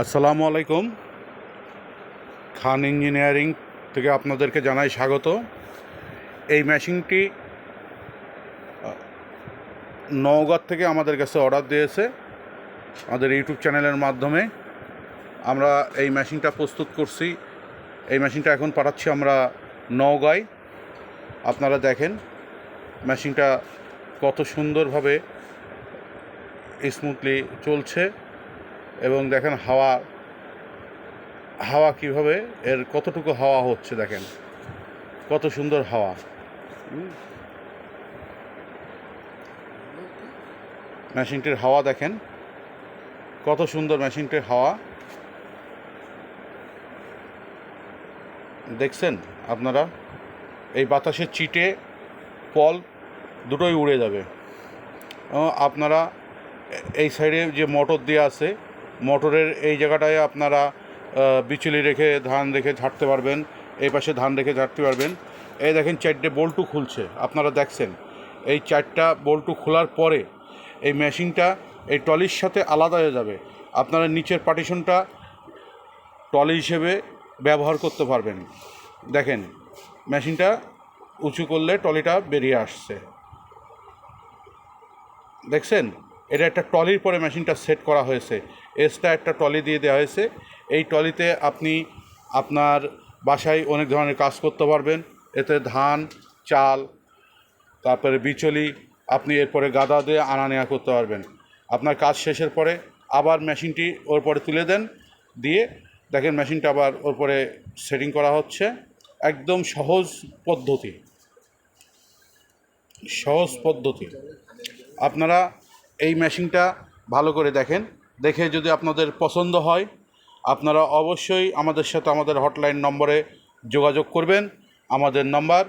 আসসালামু আলাইকুম। খান ইঞ্জিনিয়ারিং থেকে আপনাদেরকে জানাই স্বাগত। এই মেশিনটি নওগাঁ থেকে আমাদের কাছে অর্ডার দিয়েছে আমাদের ইউটিউব চ্যানেলের মাধ্যমে। আমরা এই মেশিনটা প্রস্তুত করছি। এই মেশিনটা এখন পাঠাচ্ছি আমরা নওগাঁয়। আপনারা দেখেন মেশিনটা কত সুন্দরভাবে স্মুথলি চলছে। এবং দেখেন হাওয়া হাওয়া কীভাবে, এর কতটুকু হাওয়া হচ্ছে দেখেন। কত সুন্দর হাওয়া। মেশিনটির হাওয়া দেখেন। কত সুন্দর মেশিনটির হাওয়া। দেখছেন আপনারা? এই বাতাসের চিটে পল দুটোই উড়ে যাবে। আপনারা এই সাইডে যে মোটর দেওয়া আছে মোটরের এই জায়গাটায় আপনারা বিচুলি রেখে ধান রেখে ঝাড়তে পারবেন, এই পাশে ধান রেখে ঝাড়তে পারবেন। এই দেখেন চারটে বল্টু খুলছে, আপনারা দেখছেন। এই চারটা বল্টু খোলার পরে এই মেশিনটা এই টলির সাথে আলাদা হয়ে যাবে। আপনারা নিচের পার্টিশনটা টলি হিসেবে ব্যবহার করতে পারবেন। দেখেন, মেশিনটা উঁচু করলে টলিটা বেরিয়ে আসছে। দেখছেন? এটা একটা টলির পরে মেশিনটা সেট করা হয়েছে। এসটা একটা টলি দিয়ে দেওয়া হয়েছে। এই টলিতে আপনি আপনার বাসায় অনেক ধরনের কাজ করতে পারবেন। এতে ধান, চাল, তারপরে বিচলি, আপনি এরপরে গাদা দিয়ে আনা নেওয়া করতে পারবেন। আপনার কাজ শেষের পরে আবার মেশিনটি ওর পরে তুলে দেন। দিয়ে দেখেন মেশিনটা আবার ওর পরে সেটিং করা হচ্ছে। একদম সহজ পদ্ধতি। সহজ পদ্ধতি। আপনারা এই মেশিনটা ভালো করে দেখেন। দেখে যদি আপনাদের পছন্দ হয়, আপনারা অবশ্যই আমাদের সাথে আমাদের হটলাইন নম্বরে যোগাযোগ করবেন। আমাদের নাম্বার